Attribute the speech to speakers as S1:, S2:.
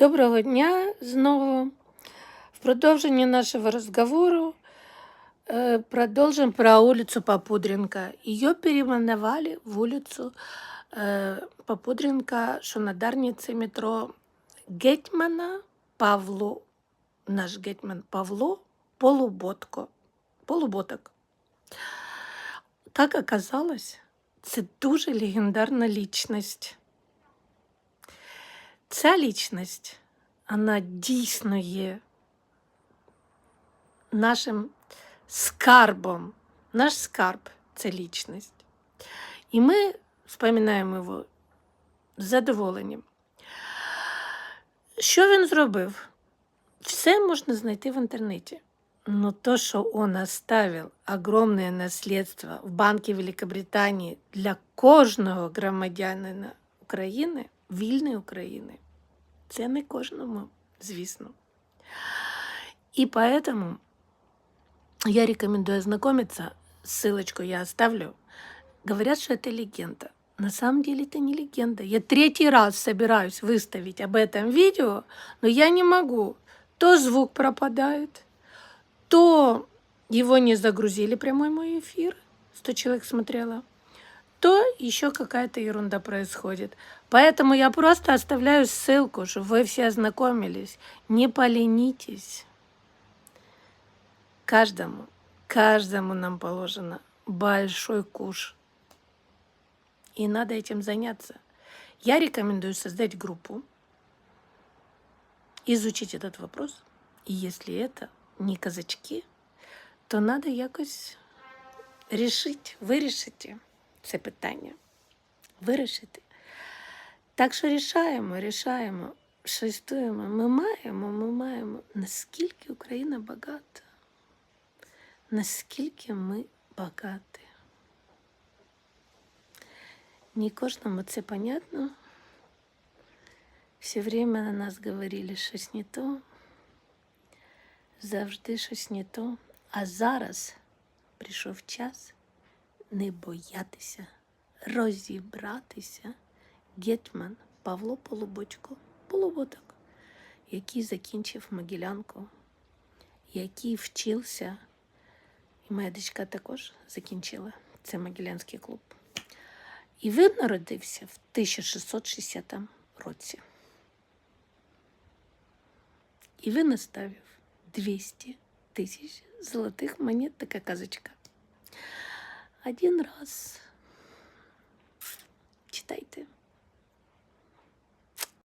S1: Доброго дня знову. В продовженні нашего разговору э, про улицу Попудренко. Ее переименовали в улицу э, Попудренко, що на Дарниці метро Гетьмана Павло, наш гетьман Павло Полуботко. Полуботок. Как оказалось, це дуже легендарна лічність. Ця лічність, вона дійсно є нашим скарбом. Наш скарб це лічність. І ми вспоминаємо його з задоволенням. Що він зробив? Все можна знайти в інтернеті. Но то, что он оставил огромное наследство в Банке Великобританії для кожного громадянина України, вільної України, це не кожному, звісно. И поэтому я рекомендую ознакомиться, ссылочку я оставлю. Говорят, что это легенда. На самом деле это не легенда. Я третий раз собираюсь выставить об этом видео, но я не могу. То звук пропадает, то его не загрузили прямой мой эфир, 100 человек смотрело, то еще какая-то ерунда происходит. Поэтому я просто оставляю ссылку, чтобы вы все ознакомились. Не поленитесь. Каждому, каждому нам положено большой куш. И надо этим заняться. Я рекомендую создать группу, изучить этот вопрос. И если это не казачки, то надо якось рішити, вирішити це питання. Вирішити. Так що рішаємо, рішаємо, шестуємо. Ми маємо, ми маємо, наскільки Україна багата, наскільки ми багаті. Не кожному це понятно. Все время на нас говорили щось не то, завжди щось не то. А зараз прийшов час не боятися, розібратися. Гетьман Павло Полуботько, Полуботок, який закінчив Могилянку, який вчився, і моя дочка також закінчила це Могилянський клуб. І він народився в 1660 році. І він оставив 200 тысяч золотых монет, такая казочка. Один раз читайте.